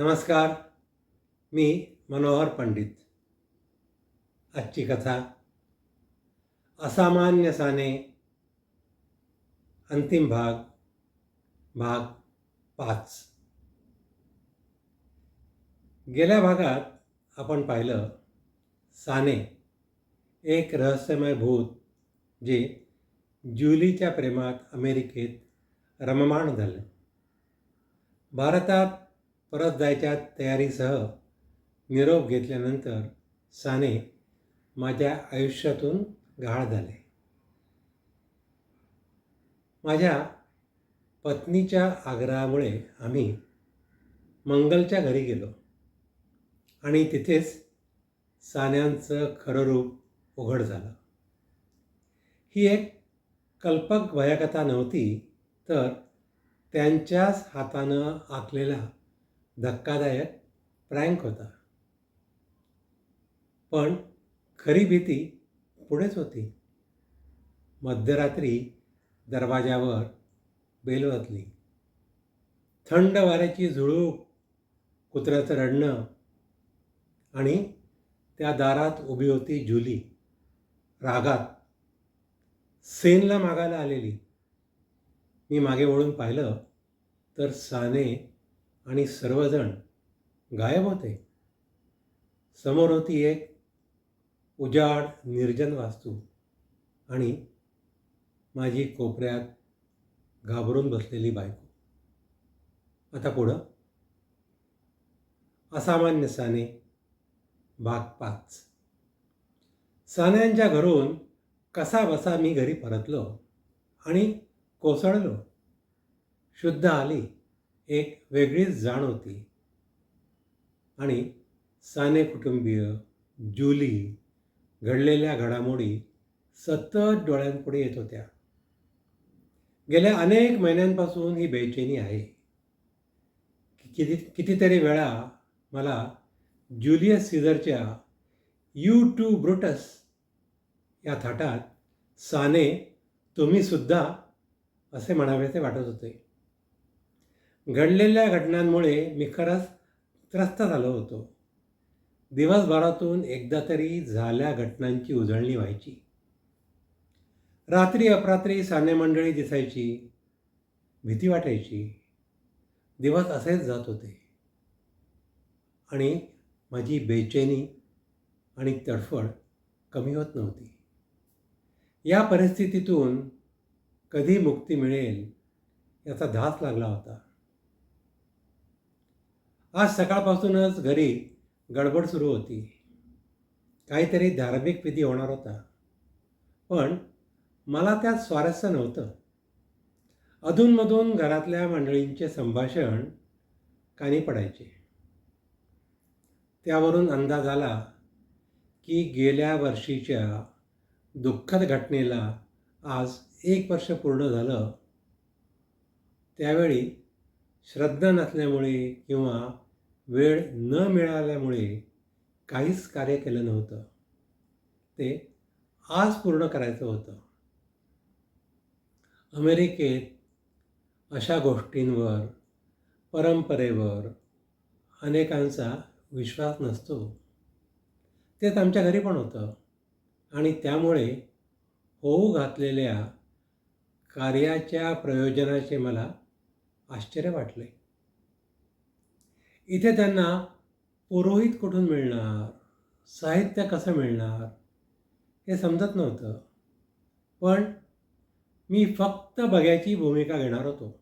नमस्कार मी मनोहर पंडित. आजची कथा असामान्य साने अंतिम भाग भाग पाच. गेल्या भागात आपण पाहिलं साने एक रहस्यमय भूत जे ज्युलीच्या प्रेमात अमेरिकेत रममाण झालं. भारतात परत जायच्या तयारीसह निरोप घेतल्यानंतर साने माझ्या आयुष्यातून गाळ झाले. माझ्या पत्नीच्या आग्रहामुळे आम्ही मंगलच्या घरी गेलो आणि तिथेच सान्यांचं खरं रूप उघड झालं. ही एक कल्पक भयकथा नव्हती तर त्यांच्याच हातानं आखलेला धक्कादायक प्रँक होता. पण खरी भीती पुढेच होती. मध्यरात्री दरवाजावर बेल वाजली थंड वाऱ्याची झुळूक कुत्र्याचं रडणं आणि त्या दारात उभी होती जुली. रागात सेनला मागायला आलेली. मी मागे वळून पाहिलं तर साने आणि सर्वजण गायब होते. समोर होती एक उजाड निर्जन वास्तू आणि माझी कोपऱ्यात घाबरून बसलेली बायको. आता पुढं? असामान्य साने भाग पाच. सान्यांच्या घरून कसा बसा मी घरी परतलो आणि कोसळलो. शुद्ध आली. एक वेगळीच जाण होती. आणि साने कुटुंबीय जुली घडलेल्या घडामोडी सतत डोळ्यांपुढे येत होत्या. गेल्या अनेक महिन्यांपासून ही बेचैनी आहे. किती कितीतरी वेळा मला ज्युलियस सीझरच्या यू टू ब्रुटस या थाटात साने तुम्हीसुद्धा असे म्हणावेसे वाटत होते. घडलेल्या घटनांमुळे मी खरंच त्रस्त झालो होतो. दिवसभरातून एकदा तरी झाल्या घटनांची उजळणी व्हायची. रात्री अपरात्री साने मंडळी दिसायची भीती वाटायची. दिवस असेच जात होते. आणि माझी बेचैनी आणि तडफड कमी होत नव्हती. या परिस्थितीतून कधी मुक्ती मिळेल याचा धास लागला होता. आज सकाळपासूनच घरी गडबड सुरू होती. काहीतरी धार्मिक विधी होणार होता. पण मला त्यात स्वारस्य नव्हतं. अधूनमधून घरातल्या मंडळींचे संभाषण कानी पडायचे. त्यावरून अंदाज आला की गेल्या वर्षीच्या दुःखद घटनेला आज एक वर्ष पूर्ण झालं. त्यावेळी श्रद्धा नसल्यामुळे किंवा वेळ न मिळाल्यामुळे काहीच कार्य केलं नव्हतं. ते आज पूर्ण करायचं होतं. अमेरिकेत अशा गोष्टींवर परंपरेवर अनेकांचा विश्वास नसतो. तेच आमच्या घरी पण होतं. आणि त्यामुळे होऊ घातलेल्या कार्याच्या प्रयोजनाचे मला आश्चर्य वाटले इथे त्यांना पुरोहित कुठून मिळणार? साहित्य कसं मिळणार? हे समजत नव्हतं. पण मी फक्त बघ्याची भूमिका घेणार होतो.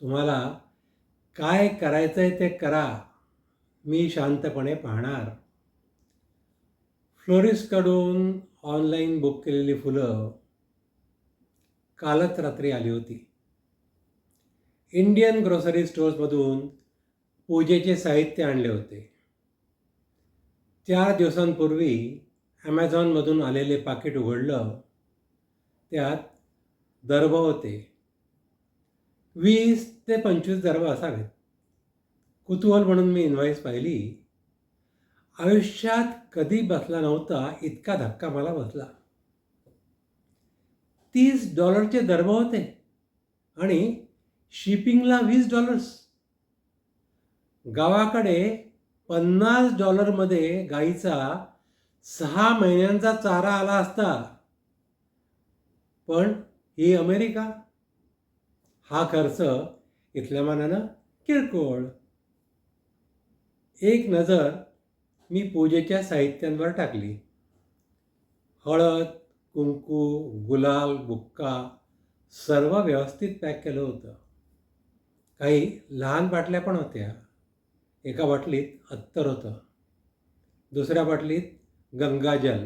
तुम्हाला काय करायचं आहे ते करा. मी शांतपणे पाहणार. फ्लोरिस्टकडून ऑनलाईन बुक केलेली फुलं कालच रात्री आली होती. इंडियन ग्रोसरी स्टोअर्समधून पूजेचे साहित्य आणले होते. चार दिवसांपूर्वी ॲमेझॉनमधून आलेले पाकिट उघडलं. त्यात दर्भ होते. वीस ते पंचवीस दर्भ असावेत. कुतूहल म्हणून मी इन्व्हॉइस पाहिली. आयुष्यात कधी बसला नव्हता इतका धक्का मला बसला. तीस डॉलरचे दर्भ होते. आणि शिपिंगला वीस डॉलर्स गावाकडे पन्नास डॉलरमध्ये गाईचा सहा महिन्यांचा चारा आला असता. पण ही अमेरिका? हा खर्च इथल्या मानानं किरकोळ. एक नजर मी पूजेच्या साहित्यांवर टाकली. हळद कुंकू गुलाल बुक्का सर्व व्यवस्थित पॅक केलं होतं. काही लहान बाटल्या पण होत्या. एका बाटलीत अत्तर होतं. दुसऱ्या बाटलीत गंगाजल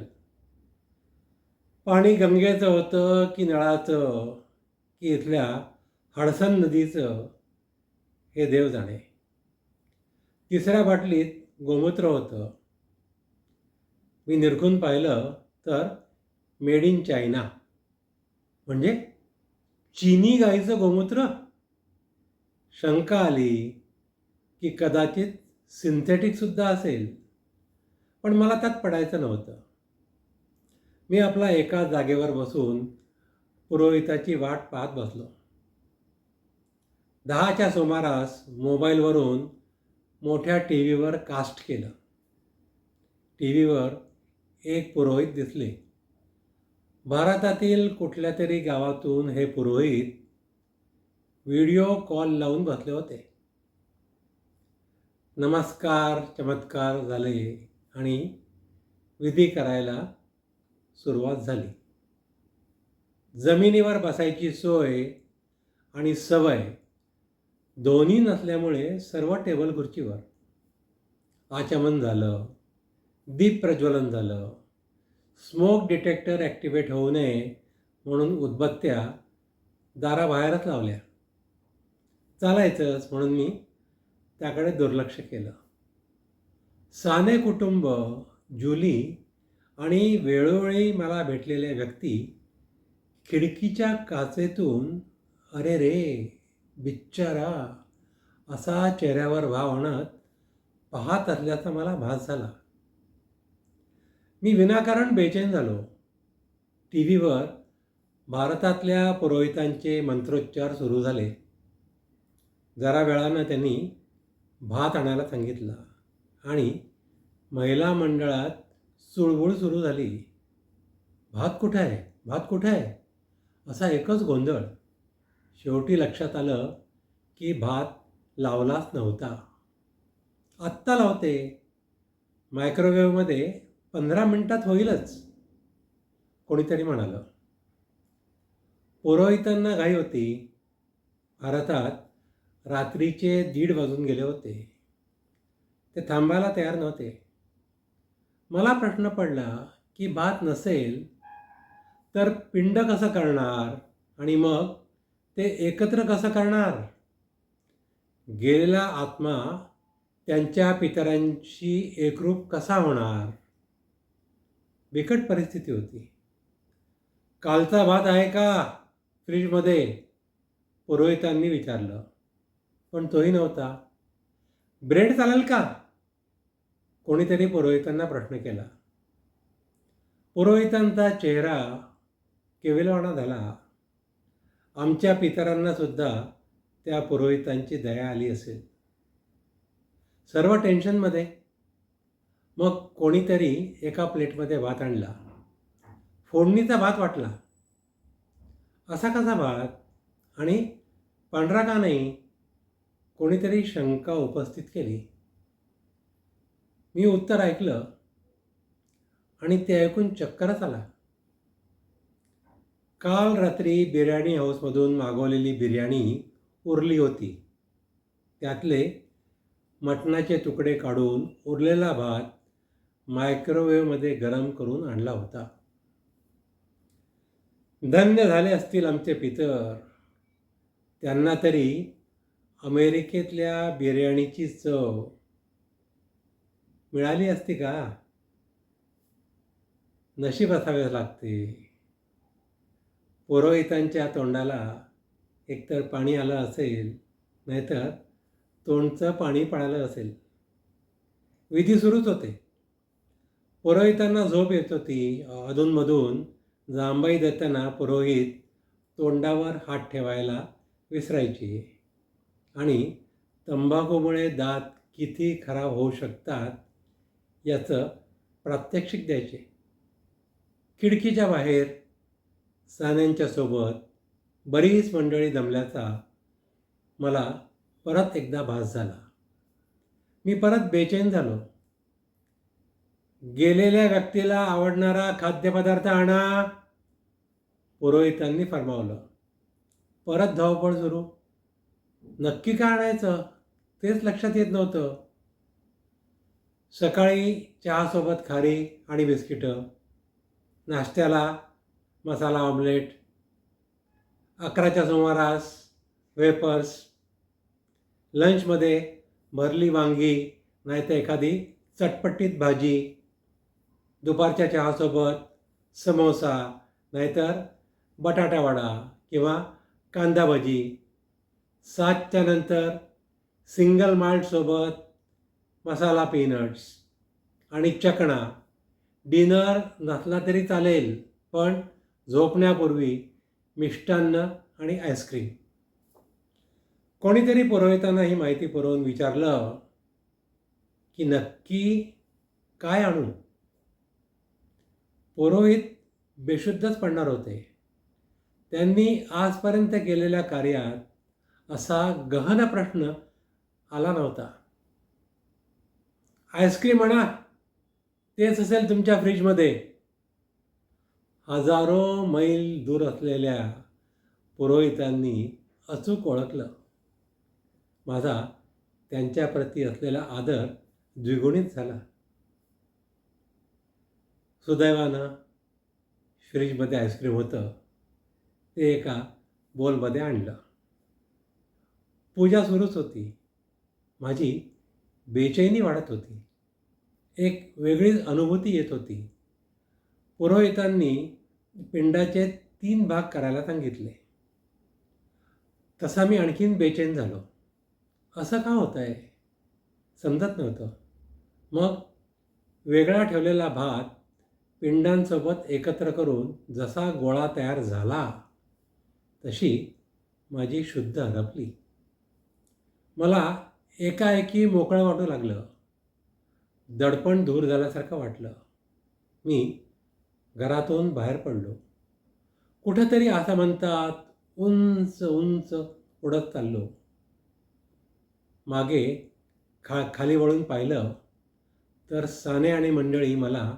पाणी गंगेचं होतं की नळाचं की इथल्या हडसन नदीचं हे देव जाणे. तिसऱ्या बाटलीत गोमूत्र होतं. मी निरखून पाहिलं तर मेड इन चायना. म्हणजे चीनी गाईचं गोमूत्र? शंका आली की कदाचित सिंथेटिकसुद्धा असेल. पण मला त्यात पडायचं नव्हतं. मी आपला एका जागेवर बसून पुरोहिताची वाट पाहत बसलो. दहाच्या सुमारास मोबाईलवरून मोठ्या टी व्हीवर कास्ट केलं. टी व्हीवर एक पुरोहित दिसले. भारतातील कुठल्या तरी गावातून हे पुरोहित व्हिडिओ कॉल लावून बसले होते. नमस्कार चमत्कार झाले आणि विधी करायला सुरुवात झाली. जमिनीवर बसायची सोय आणि सवय दोन्ही नसल्यामुळे सर्व टेबल खुर्चीवर आचमन झालं दीप प्रज्वलन झालं स्मोक डिटेक्टर ॲक्टिवेट होऊ नये म्हणून उदबत्त्या दाराबाहेरच लावल्या. चालायचंच म्हणून मी त्याकडे दुर्लक्ष केलं. साने कुटुंब जुली आणि वेळोवेळी मला भेटलेल्या व्यक्ती खिडकीच्या काचेतून अरे रे बिच्चारा असा चेहऱ्यावर भाव आणत पाहत असल्याचा मला भास झाला. मी विनाकारण बेचैन झालो. टी व्हीवर भारतातल्या पुरोहितांचे मंत्रोच्चार सुरू झाले. जरा वेळानं त्यांनी भात आणायला सांगितला. आणि महिला मंडळात चुळबुळ सुरू झाली. भात कुठं आहे? भात कुठं आहे? असा एकच गोंधळ. शेवटी लक्षात आलं की भात लावलाच नव्हता. आत्ता लावते. मायक्रोवेव्हमध्ये पंधरा मिनटात होईलच. कोणीतरी म्हणालं. पुरोहितांना घाई होती. भारतात रात्रीचे दीड वाजून गेले होते. ते थांबायला तयार नव्हते. मला प्रश्न पडला की भात नसेल तर पिंड कसं करणार आणि मग ते एकत्र कसं करणार? गेलेला आत्मा त्यांच्या पितरांशी एकरूप कसा होणार? बिकट परिस्थिती होती. कालचा भात आहे का? फ्रीजमध्ये? पुरोहितांनी विचारलं. पण तोही नव्हता. ब्रेड चालेल का? कोणीतरी पुरोहितांना प्रश्न केला. पुरोहितांचा चेहरा केविलवाणा झाला. आमच्या पितरांना सुद्धा त्या पुरोहितांची दया आली असेल. सर्व टेन्शनमध्ये मग कोणीतरी एका प्लेटमध्ये भात आणला. फोडणीचा भात वाटला. असा कसा भात? आणि पांढरा का नाही? कोणीतरी शंका उपस्थित केली. मी उत्तर ऐकलं आणि ते ऐकून चक्करच आला. काल रात्री बिर्याणी हाऊसमधून मागवलेली बिर्याणी उरली होती. त्यातले मटणाचे तुकडे काढून उरलेला भात मायक्रोवेव्हमध्ये गरम करून आणला होता. धन्य झाले असतील आमचे पितर. त्यांना तरी अमेरिकेतल्या बिर्याणीची चव मिळाली असती का? नशीब असावे लागते. पुरोहितांच्या तोंडाला एकतर पाणी आलं असेल नाहीतर तोंडचं पाणी पडालं असेल. विधी सुरूच होते. पुरोहितांना झोप येत होती. अधूनमधून जांबाई देताना पुरोहित तोंडावर हात ठेवायला विसरायची. आणि तंबाखूमुळे दात किती खराब होऊ शकतात याचं प्रात्यक्षिक द्यायचे. खिडकीच्या बाहेर सान्यांच्या सोबत बरीच मंडळी जमल्याचा मला परत एकदा भास झाला. मी परत बेचैन झालो. गेलेल्या व्यक्तीला आवडणारा खाद्यपदार्थ आणा पुरोहितांनी फरमावलं. परत धावपळ सुरू. नक्की काय आणायचं? तेच लक्षात येत नव्हतं. सकाळी चहासोबत खारी आणि बिस्किटं नाश्त्याला मसाला ऑमलेट अकराच्या सुमारास वेपर्स लंचमध्ये भरली वांगी नाहीतर एखादी चटपटीत भाजी दुपारच्या चहासोबत समोसा नाहीतर बटाटावडा किंवा कांदा भजी. सातच्या नंतर सिंगल माल्टसोबत मसाला पीनट्स आणि चकणा. डिनर नसला तरी चालेल पण झोपण्यापूर्वी मिष्टान्न आणि आईस्क्रीम. कोणीतरी पुरोहितांना ही माहिती पुरवून विचारलं की नक्की काय आणू? पुरोहित बेशुद्धच पडणार होते. त्यांनी आजपर्यंत केलेल्या कार्यात असा गहन प्रश्न आला नव्हता. आईस्क्रीम आणा तेच असेल तुमच्या फ्रीजमध्ये. हजारो मैल दूर असलेल्या पुरोहितांनी अचूक ओळखलं. माझा त्यांच्याप्रती असलेला आदर द्विगुणित झाला. सुदैवानं फ्रीजमध्ये आईस्क्रीम होतं ते एका बोलमध्ये आणलं. पूजा सुरूच होती. माझी बेचैनी वाढत होती. एक वेगळीच अनुभूती येत होती. पुरोहितांनी पिंडाचे तीन भाग करायला सांगितले. तसा मी आणखीन बेचैन झालो. असं का होतं आहे समजत नव्हतं. मग वेगळा ठेवलेला भात पिंडांसोबत एकत्र करून जसा गोळा तयार झाला तशी माझी शुद्ध हरपली. मला एकाएकी मोकळं वाटू लागलं. दडपण दूर झाल्यासारखं वाटलं. मी घरातून बाहेर पडलो. कुठंतरी असं म्हणतात उंच उंच उडत चाललो. मागे खा खाली वळून पाहिलं तर साने आणि मंडळी मला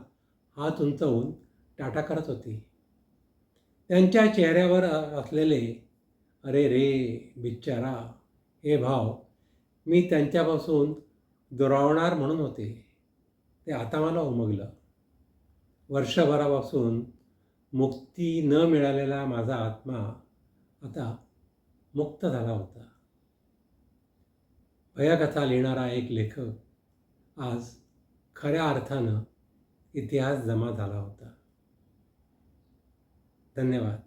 हात उंचवून टाटा करत होती. त्यांच्या चेहऱ्यावर असलेले अरे रे बिच्चारा हे भाव मी त्यांच्यापासून दुरावणार म्हणून होते. ते आता मला उमगलं. वर्षभरापासून मुक्ती न मिळालेला माझा आत्मा आता मुक्त झाला होता. भयकथा लिहिणारा एक लेखक आज खऱ्या अर्थानं इतिहास जमा झाला होता. धन्यवाद.